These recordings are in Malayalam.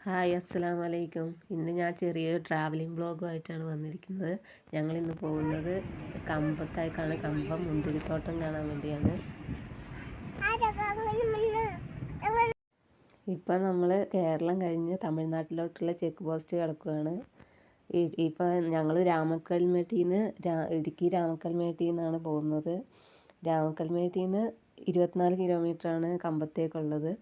ഹായ് അസ്സലാം വലൈക്കും ഇന്ന് ഞാൻ ചെറിയൊരു ട്രാവലിംഗ് ബ്ലോഗുമായിട്ടാണ് വന്നിരിക്കുന്നത്. ഞങ്ങളിന്ന് പോകുന്നത് കമ്പത്തേക്കാണ് കമ്പം മുന്തിരിത്തോട്ടം കാണാൻ വേണ്ടിയാണ്. ഇപ്പം നമ്മൾ കേരളം കഴിഞ്ഞ് തമിഴ്നാട്ടിലോട്ടുള്ള ചെക്ക് പോസ്റ്റ് കിടക്കുകയാണ് ഇപ്പം ഞങ്ങൾ രാമക്കൽമേട്ടിൽ നിന്ന് ഇടുക്കി രാമക്കൽമേട്ടിൽ നിന്നാണ് പോകുന്നത്. രാമക്കൽമേട്ടിൽ നിന്ന് ഇരുപത്തിനാല് കിലോമീറ്ററാണ് കമ്പത്തേക്കുള്ളത്.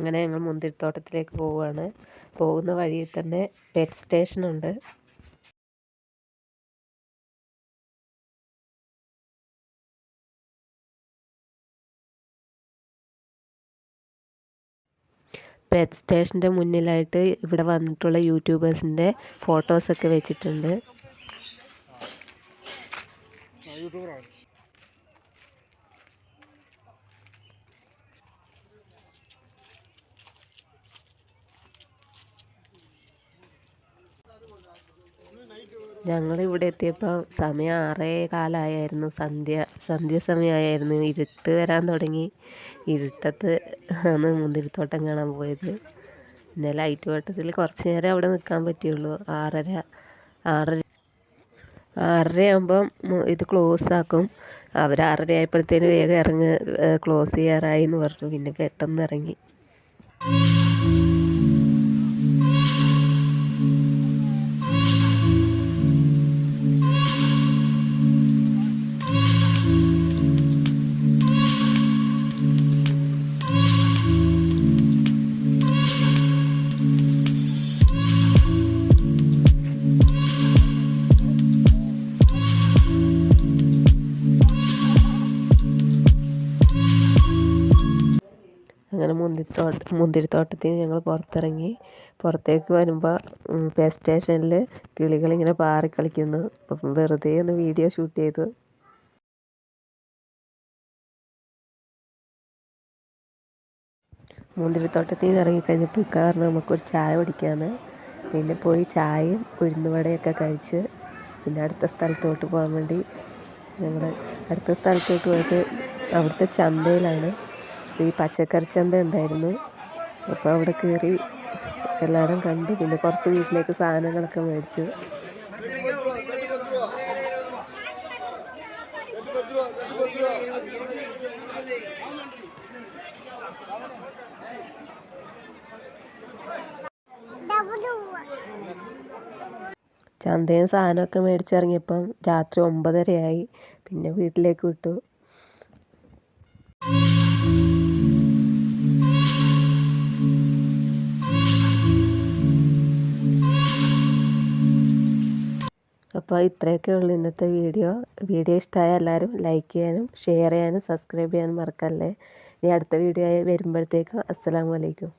അങ്ങനെ ഞങ്ങൾ മുന്തിരിത്തോട്ടത്തിലേക്ക് പോവുകയാണ്. പോകുന്ന വഴിയിൽ തന്നെ പെറ്റ് സ്റ്റേഷൻ ഉണ്ട്. പെറ്റ് സ്റ്റേഷന്റെ മുന്നിലായിട്ട് ഇവിടെ വന്നിട്ടുള്ള യൂട്യൂബേഴ്സിന്റെ ഫോട്ടോസൊക്കെ വെച്ചിട്ടുണ്ട്. ഞങ്ങളിവിടെ എത്തിയപ്പോൾ സമയം ആറേ കാലമായിരുന്നു സന്ധ്യ സന്ധ്യ സമയമായിരുന്നു ഇരുട്ട് വരാൻ തുടങ്ങി. ഇരുട്ടത്ത് ആണ് മുന്തിരിത്തോട്ടം കാണാൻ പോയത്. പിന്നെ ലൈറ്റ് വട്ടത്തിൽ കുറച്ച് നേരം അവിടെ നിൽക്കാൻ പറ്റിയുള്ളൂ. ആറര ആറര ആറര ആകുമ്പം ഇത് ക്ലോസ് ആക്കും. അവർ ആറര ആയപ്പോഴത്തേന് വേഗം ഇറങ്ങി ക്ലോസ് ചെയ്യാറായി എന്ന് പറഞ്ഞു. പിന്നെ പെട്ടെന്ന് ഇറങ്ങി. അങ്ങനെ മുന്തിരിത്തോട്ട മുന്തിരിത്തോട്ടത്തിൽ നിന്ന് ഞങ്ങൾ പുറത്തിറങ്ങി പുറത്തേക്ക് വരുമ്പോൾ പേ സ്റ്റേഷനിൽ കിളികളിങ്ങനെ പാറി കളിക്കുന്നു. അപ്പം വെറുതെ ഒന്ന് വീഡിയോ ഷൂട്ട് ചെയ്തു. മുന്തിരിത്തോട്ടത്തിൽ നിന്ന് ഇറങ്ങിക്കഴിഞ്ഞപ്പോൾ കാരണം നമുക്കൊരു ചായ കുടിക്കാമെന്ന് പിന്നെ പോയി ചായയും ഉഴുന്നുവടയൊക്കെ കഴിച്ച് പിന്നെ അടുത്ത സ്ഥലത്തോട്ട് പോകാൻ വേണ്ടി ഞങ്ങൾ അടുത്ത സ്ഥലത്തോട്ട് പോയിട്ട് അവിടുത്തെ ചന്തയിലാണ്. ഈ പച്ചക്കറി ചന്ത ഉണ്ടായിരുന്നു. അപ്പോൾ അവിടെ കയറി എല്ലാവരും കണ്ടു. പിന്നെ കുറച്ച് വീട്ടിലേക്ക് സാധനങ്ങളൊക്കെ മേടിച്ചു. ചന്തയും സാധനമൊക്കെ മേടിച്ചിറങ്ങിയപ്പം രാത്രി ഒമ്പതരയായി. പിന്നെ വീട്ടിലേക്ക് വിട്ടു. അപ്പോൾ ഇത്രയൊക്കെ ഉള്ളൂ ഇന്നത്തെ വീഡിയോ. വീഡിയോ ഇഷ്ടമായ എല്ലാവരും ലൈക്ക് ചെയ്യാനും ഷെയർ ചെയ്യാനും സബ്സ്ക്രൈബ് ചെയ്യാനും മറക്കല്ലേ. ഇനി അടുത്ത വീഡിയോ ആയി വരുമ്പോഴത്തേക്കും അസ്സലാമു അലൈക്കും.